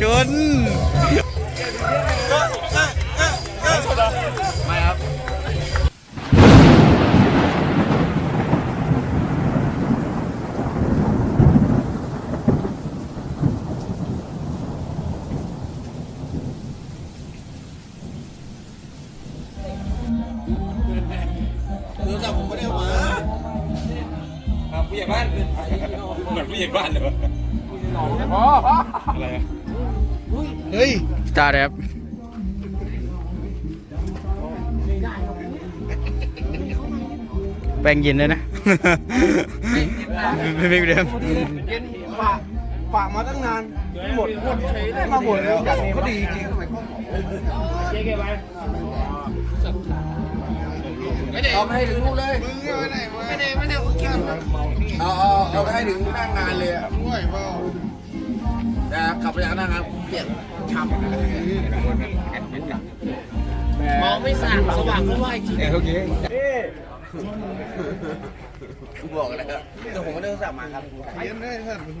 ชน ฮ้ยตาแรบแป้งเย็นเลยนะไม่ไม่เดิมเย็นฝากฝากมาตั้งนานหมดหมดได้มาหมดแล้วอย่างนี้ก็ดีจริงทำไมก็เอาไปให้ถึงลูกเลยมึงเอาไปไหนวะไม่ได้เอาเอาเอาไปให้ถึงหน้างานเลยอะ ห่วยเปล่านะขับไปจากหน้างานเปลี่ยนช้ำมองไม่สว่างสว่างเพราะว่าจริงโอเคกูบอกแล้วแต่ผมไม่ได้โทรศัพท์มาครับเย็นได้ท่านก็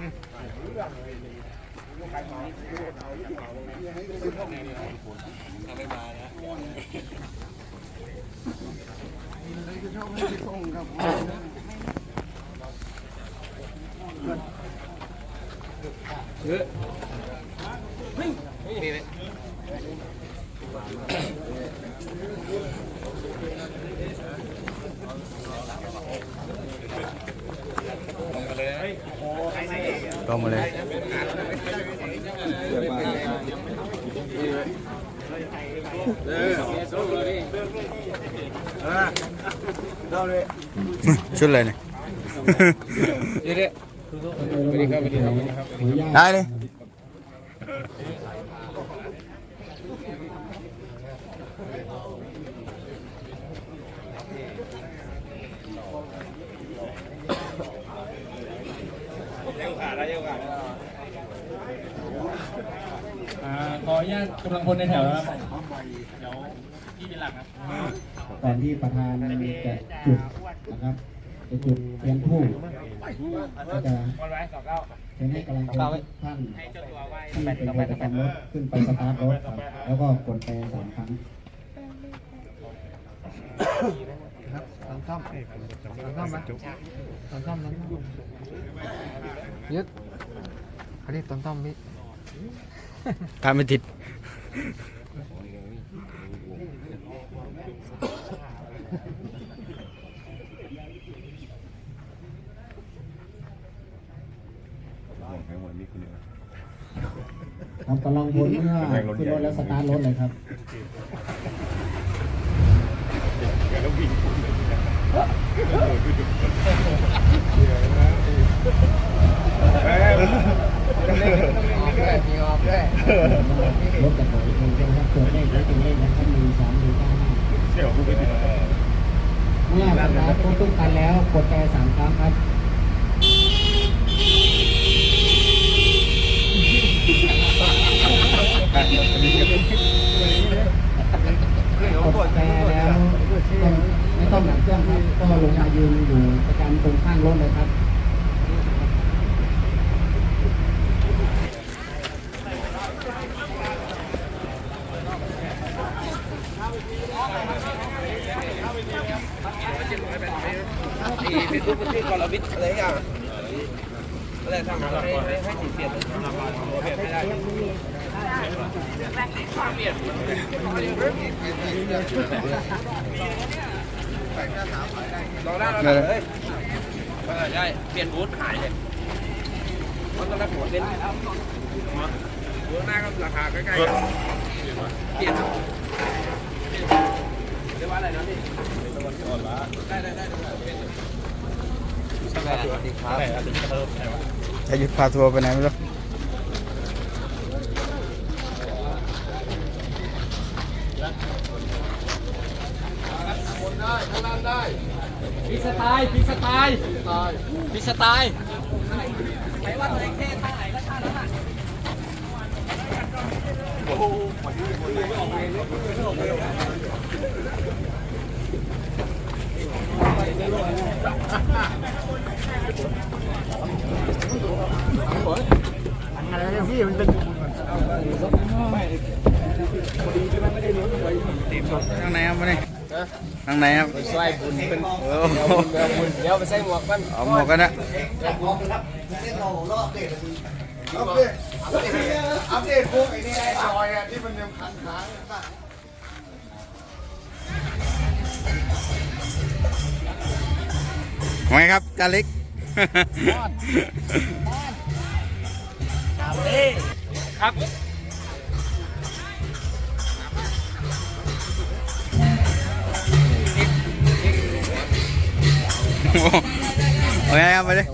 มาเลยชุดอะไรเนี่ย ได้เลยอ่าขออนุญาตกำลังพลในแถวนะครับเดี๋ยวพี่เป็นหลักครับก่อนที่ประธานจะจุดนะครับ จะจุดเทียนผู้ก็จะเป็นให้กำลังใจท่านที่เป็นคนประจำรถขึ้นไปสตาร์ทรถครับแล้วก็กดไปสามครั้งตอนซ่อมตอนซ่อมไหมตอนซ่อมนั้นยึดเขาเรียกตอนซ่อมพี่ตามไม่ติด ครับกำลังพลเมื่อขึ้นรถแล้วสตาร์ทรถเลยครับมีออกด้วยรถจะถอยเองนะครับตัวเลขและตัวเลขนะครับหนึ่งสามหนึ่งเก้าห้าเมื่อสตาร์ทรถทุกคันแล้วกดแต่สามครั้งครับ กดแต่แล้วต้องไม่ต้องหนักเครื่องครับ ก็ลงมายืนอยู่ประจำตรงข้างรถเลยครับ ที่เป็นรูปที่กรวิทย์อะไรอย่างอะไรทำให้ให้ให้จีเปลี่ยนเลยเปลี่ยนไม่ได้ ลองได้ลองได้เลยเออได้เปลี่ยนบูธขายเลยมันก็รับหัวเป็นบูธหน้าก็ราคาใกล้ๆกันเปลี่ยนครับเรียกว่าอะไรนะพี่ได้ได้ได้ได้เปลี่ยนสวัสดีครับจะหยุดพาทัวร์ไปไหนไม่รู้ พีสไตล์พีสไตล์พีสไตล์อะไรเนี่ยพี่มันเป็น ทางไหนครับมาเนี่ยทางไหนครับช่วยบุญเป็นโอ้โหเดี๋ยวบุญเดี๋ยวไปใส่หมวกมันเอาหมวกกันนะอัปเดตพวกไอ้นี่ไอ้ซอยอะที่มันยังค้างค้างๆอะไงครับจาเล็กครับ เอาไงครับไปเลย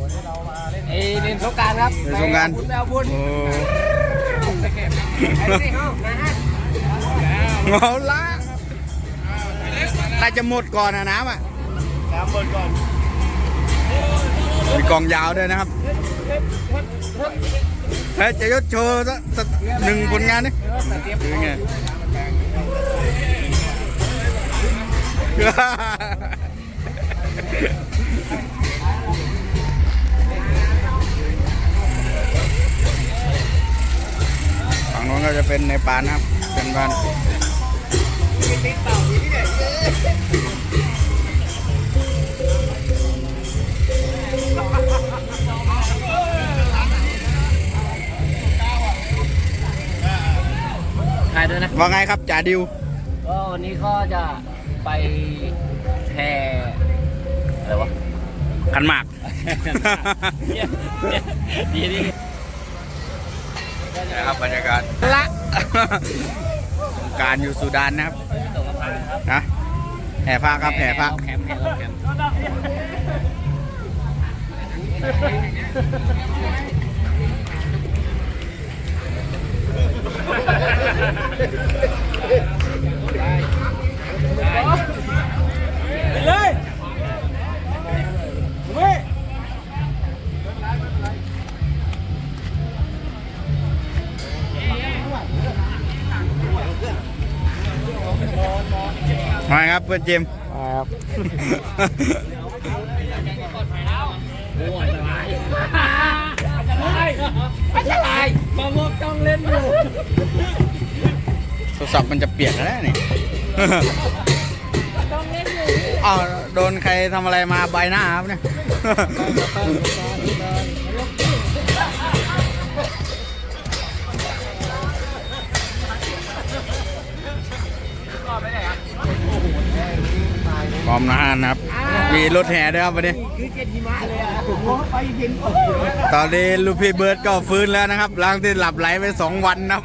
ไอ้เล่นสงการครับเล่นสงกรานต์บุญแมวบุญโอ้ไอ้นี่เอ้านะฮะเอาละน่าจะหมดก่อนนะน้ำอะน้ำเบิดก่อนมีกองยาวด้วยนะครับเฮ้ยจะยศโชว์สักสักหนึ่งผลงานนี่คือไง น้นก็จะเป็นในปานนะครับ เป็นบ้านใครด้วยนะ ว่าไงครับจ่าดิว ก็วันนี้ก็จะไปแพอะไรวะ ขันหมาก ดีดี นะครับบรรยากาศละสงกรารอยู่สุดานนะครับนะแห่ผ้าครับแห่ผ้าแคมป์แคมป์แคมป์ พื่อนเจมส์ครับโอ้ยสบายอันตรายอันตรายมามกต้องเล่นอยู่โทรศัพท์มันจะเปียกแล้วนี่อ้าวโดนใครทำอะไรมาใบหน้าครับเนี่ย อมนะฮะนะครับ มีรถแห่ด้วยครับวันนี้ ตอนนี้ลูกพี่เบิร์ดก็ฟื้นแล้วนะครับหลังที่หลับไหลไปสองวันนะครับ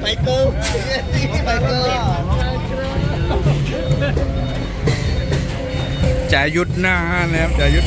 ไปเกิร์ไปเกิร์จะหยุดนานแล้วจะหยุด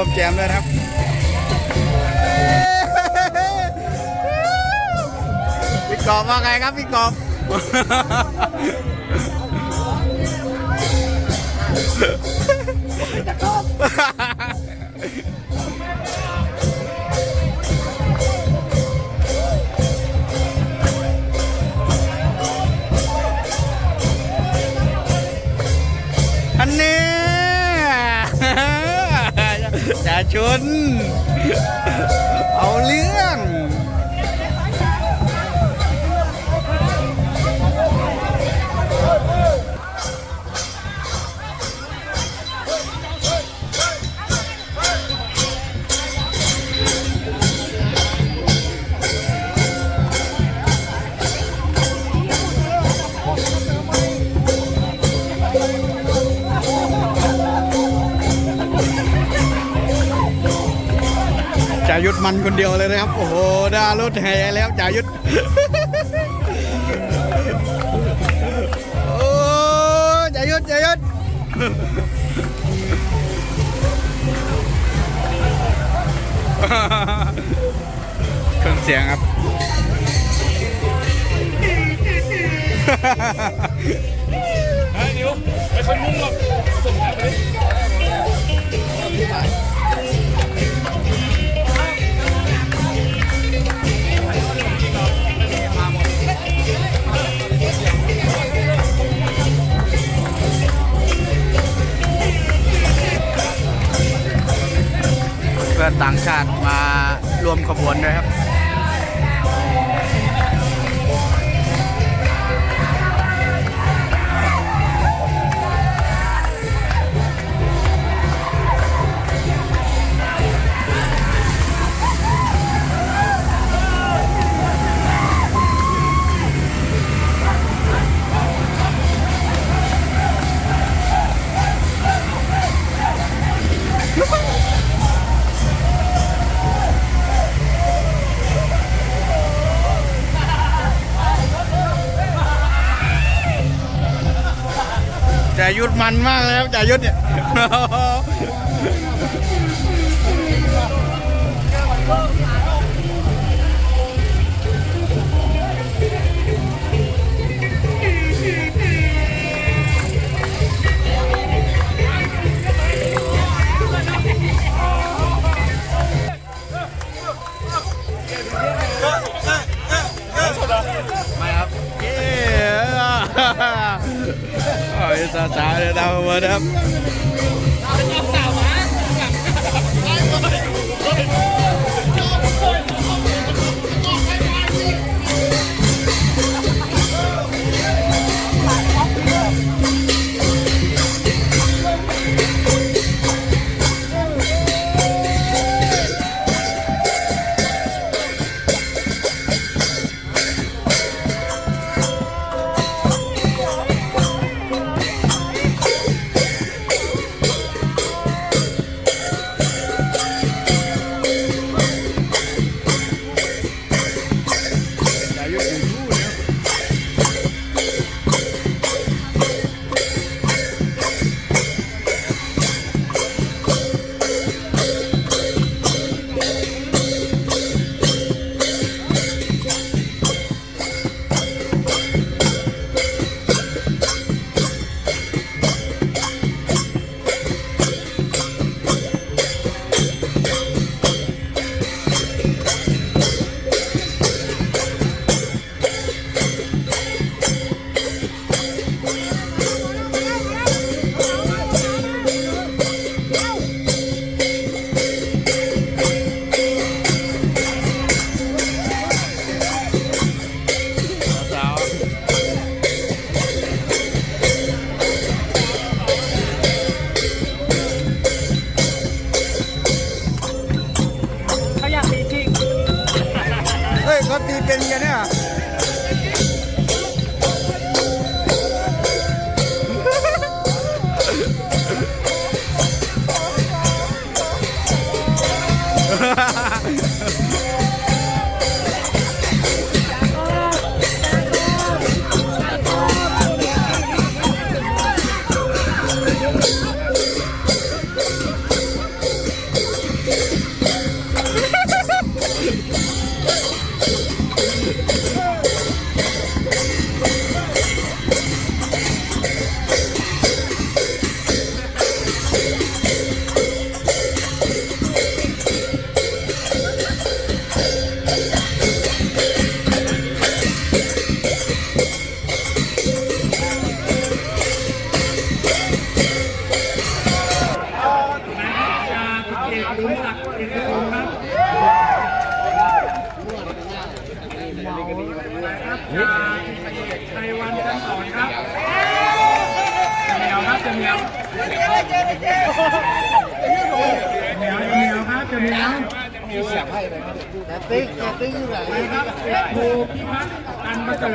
ร่วมแจมด้วยนะครับพี่กอบว่าไงครับพี่กอบอั ยุทธมันคนเดียวเลยนะครับ โอ้โหดารถแห่แล้วจ่ายุทธโอ้จ่ายุทธจ่ายุทธเครื่องเสียงครับ เพื่อนต่างชาติมารวมขบวนด้วยครับ ยุทธมันมากเลยครับจ่ายุทธเนี่ย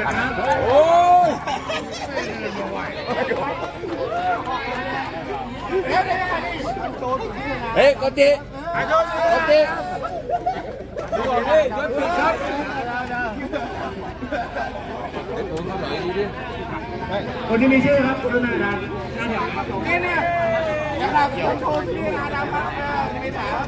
กันประเสริฐครับโอ้ยเฮ้ยก็จีก็จีคนที่มีชื่อครับคุณนาดานี่เนี่ยยังหลับยังโชว์ที่นาดามัดไม่ถาม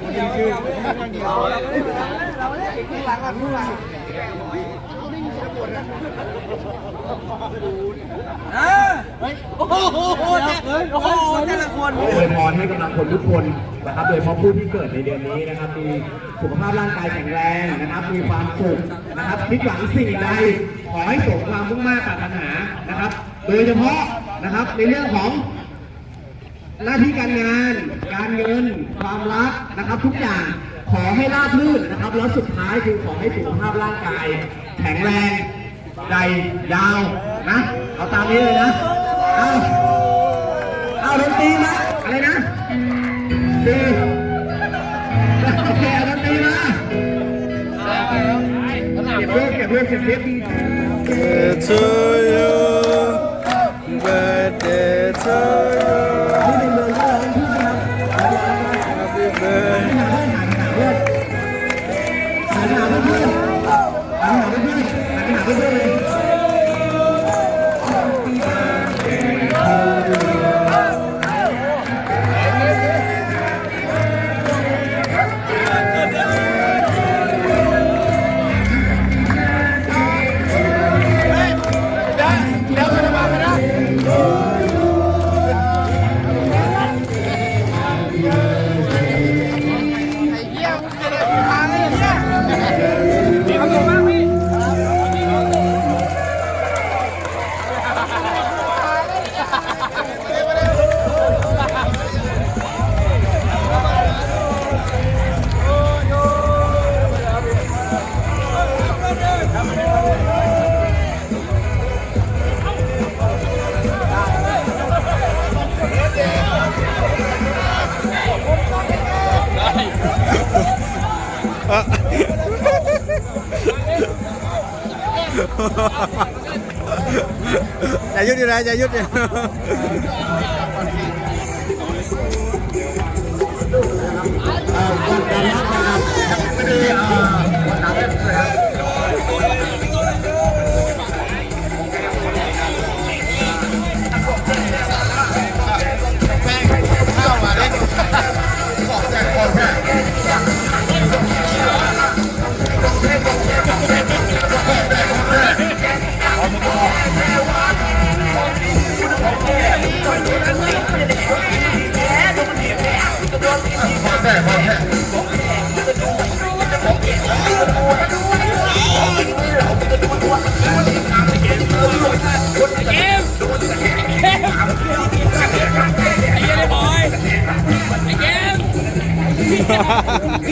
คนที่มีชื่อ เราเราเล่นข้างหลังกันข้างหลังโอ้โหโอ้โหแต่ละคนอวยพรให้กำลังคนทุกคนนะครับ โดยเฉพาะผู้ที่เกิดในเดือนนี้นะครับ มีสุขภาพร่างกายแข็งแรงนะครับ มีความสุขนะครับคิดหวังสิ่งใดขอให้สมความมุ่งมั่นปรารถนานะครับ โดยเฉพาะนะครับในเรื่องของหน้าที่การงาน การเงิน ความรักนะครับทุกอย่าง ขอให้ราบรื่นนะครับ แล้วสุดท้ายคือขอให้สุขภาพร่างกาย แข็งแรงใจยาวนะ เอาตามนี้เลยนะ เอาเอาดนตรีมาอะไรนะดีโอเคเอาดนตรีมาเก็บเรื่องเก็บเรื่องเก็บเรื่อง to you birthday to you Gracias. Dạ, chạy giúp đi ra dạ, chạy giúp đi. Hãy subscribe cho kênh Ghiền Mì Gõ Để không bỏ lỡ những video hấp dẫn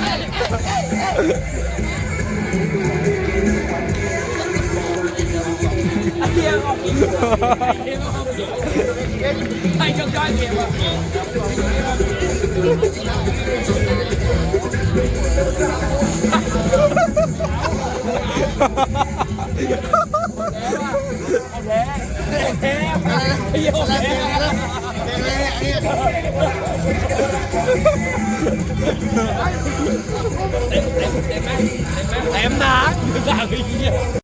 Thế, thế, thế, thế, thế, thế, thế, thế, thế, thế, thế, เต็มหนักสั่งไอ้เหี้ย